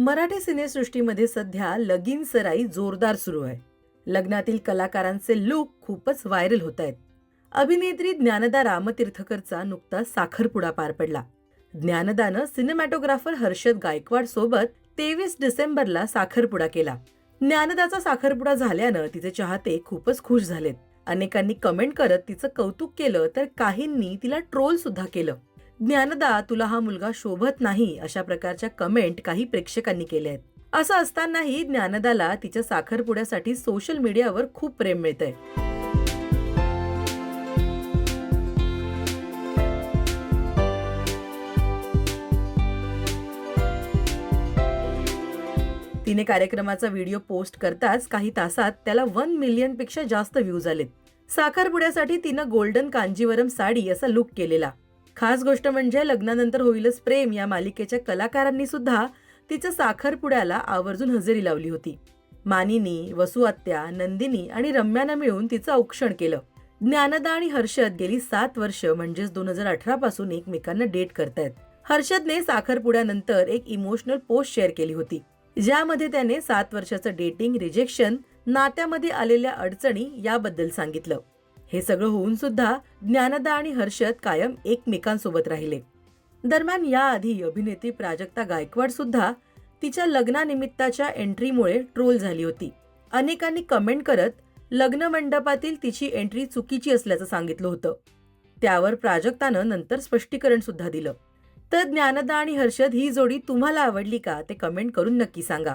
मराठी सिनेसृष्टीमध्ये सध्या लगीन सराई जोरदार सुरू आहे. लग्नातील कलाकारांचे लुक खूपच व्हायरल होत आहेत. अभिनेत्री ज्ञानदा रामतीर्थकरचा नुकता साखरपुडा पार पडला. ज्ञानदानं सिनेमॅटोग्राफर हर्षद गायकवाड सोबत तेवीस डिसेंबरला साखरपुडा केला. ज्ञानदाचा साखरपुडा झाल्यानं तिचे चाहते खूपच खुश झालेत. अनेकांनी कमेंट करत तिचं कौतुक केलं तर काहींनी तिला ट्रोल सुद्धा केलं. ज्ञानदा तुला हा मुलगा शोभत नाही अशा प्रकारच्या कमेंट काही प्रेक्षकांनी केल्या आहेत. असं असतानाही ज्ञानदाला तिच्या साखरपुड्यासाठी सोशल मीडियावर खूप प्रेम मिळतंय. तिने कार्यक्रमाचा व्हिडिओ पोस्ट करताच काही तासात त्याला वन मिलियनपेक्षा जास्त व्ह्यूज आलेत. साखरपुड्यासाठी तिनं गोल्डन कांजीवरम साडी असा लुक केलेला. खास गोष्ट म्हणजे लग्नानंतर होईलच प्रेम या मालिकेच्या कलाकारांनी सुद्धा तिच्या साखरपुड्याला आवर्जून हजेरी लावली होती. मानिनी वसुआत्या नंदिनी आणि रम्यानं मिळून तिचं औक्षण केलं. ज्ञानदा आणि हर्षद गेली सात वर्ष म्हणजेच दोन हजार अठरा पासून एकमेकांना डेट करतायत. हर्षदने साखरपुड्यानंतर एक इमोशनल पोस्ट शेअर केली होती ज्यामध्ये त्याने सात वर्षाचं डेटिंग रिजेक्शन नात्यामध्ये आलेल्या अडचणी याबद्दल सांगितलं. हे सगळं होऊन सुद्धा ज्ञानदा आणि हर्षद कायम एकमेकांसोबत राहिले. दरम्यान याआधी अभिनेत्री प्राजक्ता गायकवाड सुद्धा तिच्या लग्नानिमित्ताच्या एंट्रीमुळे ट्रोल झाली होती. अनेकांनी कमेंट करत लग्न मंडपातील तिची एंट्री चुकीची असल्याचं सांगितलं होतं. त्यावर प्राजक्तानं नंतर स्पष्टीकरण सुद्धा दिलं. तर ज्ञानदा आणि हर्षद ही जोडी तुम्हाला आवडली का ते कमेंट करून नक्की सांगा.